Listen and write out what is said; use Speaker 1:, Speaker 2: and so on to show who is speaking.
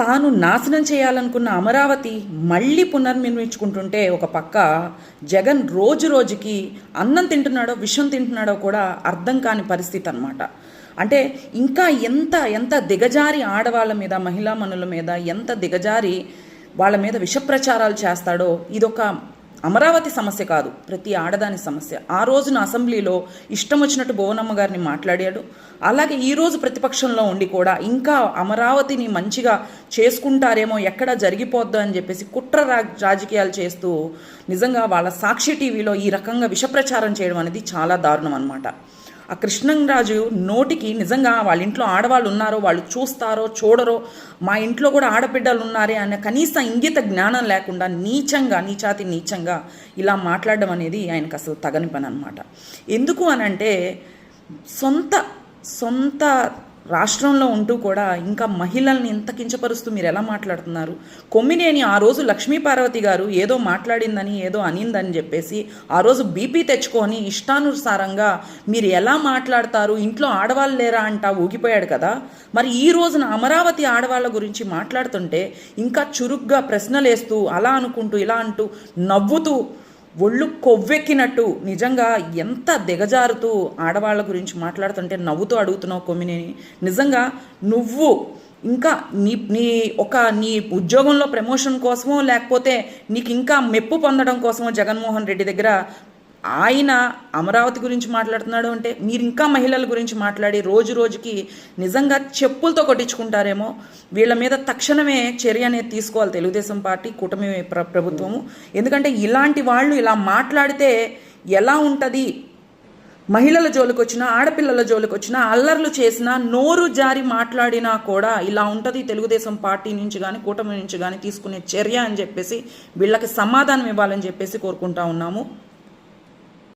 Speaker 1: తాను నాశనం చేయాలనుకున్న అమరావతి మళ్ళీ పునర్నిర్మించుకుంటుంటే ఒక పక్క జగన్ రోజు రోజుకి అన్నం తింటున్నాడో విషం తింటున్నాడో కూడా అర్థం కాని పరిస్థితి అన్నమాట. అంటే ఇంకా ఎంత ఎంత దిగజారి ఆడవాళ్ళ మీద మహిళా మనుల మీద ఎంత దిగజారి వాళ్ళ మీద విష ప్రచారాలు చేస్తాడో ఇదొక అమరావతి సమస్య కాదు ప్రతి ఆడదాని సమస్య. ఆ రోజున అసెంబ్లీలో ఇష్టం వచ్చినట్టు భువనమ్మ గారిని మాట్లాడాడు. అలాగే ఈరోజు ప్రతిపక్షంలో ఉండి కూడా ఇంకా అమరావతిని మంచిగా చేసుకుంటారేమో ఎక్కడ జరిగిపోద్దు అని చెప్పేసి కుట్ర రా రాజకీయాలు చేస్తూ నిజంగా వాళ్ళ సాక్షి టీవీలో ఈ రకంగా విష ప్రచారం చేయడం అనేది చాలా దారుణం అనమాట ఆ కృష్ణంరాజు నోటికి నిజంగా వాళ్ళ ఇంట్లో ఆడవాళ్ళు ఉన్నారో వాళ్ళు చూస్తారో చూడరో మా ఇంట్లో కూడా ఆడబిడ్డలు ఉన్నారే అనే కనీస ఇంగిత జ్ఞానం లేకుండా నీచంగా నీచాతి నీచంగా ఇలా మాట్లాడడం అనేది ఆయనకు అసలు తగని పని అనమాట ఎందుకు అనంటే సొంత సొంత రాష్ట్రంలో ఉంటూ కూడా ఇంకా మహిళల్ని ఇంత కించపరుస్తూ మీరు ఎలా మాట్లాడుతున్నారు? కొమ్మినేని ఆ రోజు లక్ష్మీపార్వతి గారు ఏదో మాట్లాడిందని ఏదో అనిందని చెప్పేసి ఆ రోజు బీపీ తెచ్చుకొని ఇష్టానుసారంగా మీరు ఎలా మాట్లాడతారు? ఇంట్లో ఆడవాళ్ళు లేరా అంటా ఊగిపోయాడు కదా. మరి ఈ రోజున అమరావతి ఆడవాళ్ళ గురించి మాట్లాడుతుంటే ఇంకా చురుగ్గా ప్రశ్నలేస్తూ అలా అనుకుంటూ ఇలా అంటూ నవ్వుతూ ఒళ్ళు కొవ్వెక్కినట్టు నిజంగా ఎంత దిగజారుతూ ఆడవాళ్ళ గురించి మాట్లాడుతుంటే నవ్వుతూ అడుగుతున్నావు కొమ్మినేని నిజంగా నువ్వు ఇంకా నీ నీ ఒక నీ ఉద్యోగంలో ప్రమోషన్ కోసమో లేకపోతే నీకు ఇంకా మెప్పు పొందడం కోసమో జగన్మోహన్ రెడ్డి దగ్గర ఆయన అమరావతి గురించి మాట్లాడుతున్నాడు అంటే మీరు ఇంకా మహిళల గురించి మాట్లాడి రోజు రోజుకి నిజంగా చెప్పులతో కొట్టించుకుంటారేమో. వీళ్ళ మీద తక్షణమే చర్య అనేది తీసుకోవాలి తెలుగుదేశం పార్టీ కూటమి ప్ర ప్రభుత్వము. ఎందుకంటే ఇలాంటి వాళ్ళు ఇలా మాట్లాడితే ఎలా ఉంటుంది? మహిళల జోలికి వచ్చినా ఆడపిల్లల జోలికి వచ్చినా అల్లర్లు చేసినా నోరు జారి మాట్లాడినా కూడా ఇలా ఉంటుంది తెలుగుదేశం పార్టీ నుంచి కానీ కూటమి నుంచి కానీ తీసుకునే చర్య అని చెప్పేసి వీళ్ళకి సమాధానం ఇవ్వాలని చెప్పేసి కోరుకుంటా ఉన్నాము.